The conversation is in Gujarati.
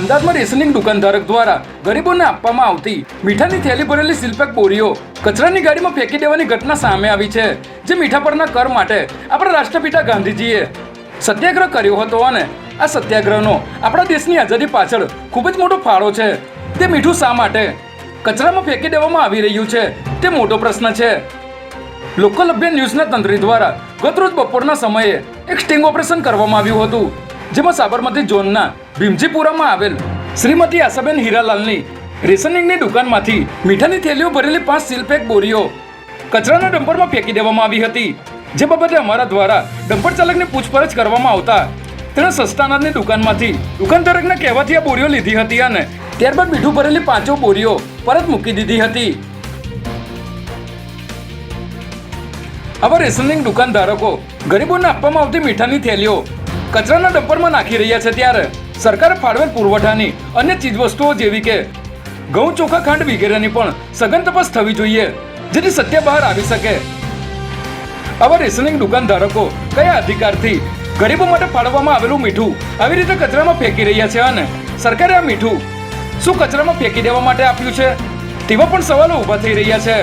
અમદાવાદમાં રેશનિંગ દુકાનધારક દ્વારા ગરીબોને આપવામાં આવતી મીઠાની થેલી ભરેલી સિલ્પેક બોરીઓ કચરાની ગાડીમાં ફેંકી દેવાની ઘટના સામે આવી છે, જે મીઠા પરના કર માટે આપણા રાષ્ટ્રપિતા ગાંધીજીએ સત્યાગ્રહ કર્યો હતો અને આ સત્યાગ્રહનો આપણા દેશની આઝાદી પાછળ ખૂબ જ મોટો ફાળો છે. તે મીઠું શા માટે કચરામાં ફેંકી દેવામાં આવી રહ્યું છે, તે મોટો પ્રશ્ન છે. લોકલ અભિયાન ન્યૂઝના તંત્રી દ્વારા ગતરોજ બપોરના સમયે એક સ્ટિંગ ઓપરેશન કરવામાં આવ્યું હતું. જેમાં સાબરમતી ઝોનના ભીમજીપુરામાં આવેલ શ્રીમતી આશાબેન હીરાલાલની રેશનિંગની દુકાનમાંથી મીઠાની થેલીઓ ભરેલી પાંચ સીલપેક બોરીઓ કચરાના ડમ્પરમાં ફેંકી દેવામાં આવી હતી. જે બાબતે અમારા દ્વારા ડમ્પર ચાલકની પૂછપરછ કરવામાં આવતા તેણે સસ્તા અનાજની દુકાનમાંથી દુકાનધારકના કહેવાથી આ બોરીઓ લીધી હતી અને ત્યારબાદ મીઠું ભરેલી પાંચો બોરીઓ પરત મૂકી દીધી હતી. આવા રેશનિંગ દુકાનધારકો ગરીબોને આપવામાં આવતી મીઠાની થેલીઓ કચરાના ડમ્પરમાં નાખી રહ્યા છે ત્યારે સરકારે ફાળવેલ પુરવઠાની અન્ય ચીજવસ્તુઓ જેવી કે ઘઉં, ચોખા, ખાંડ વગેરેની પણ સઘન તપાસ થવી જોઈએ, જેથી સત્ય બહાર આવી શકે. આવા રેશનિંગ દુકાનધારકો કયા અધિકારથી ગરીબો માટે ફાળવવામાં આવેલું મીઠું આવી રીતે કચરામાં ફેંકી રહ્યા છે અને સરકારે આ મીઠું શું કચરામાં ફેંકી દેવા માટે આપ્યું છે? તેવા પણ સવાલો ઊભા થઈ રહ્યા છે.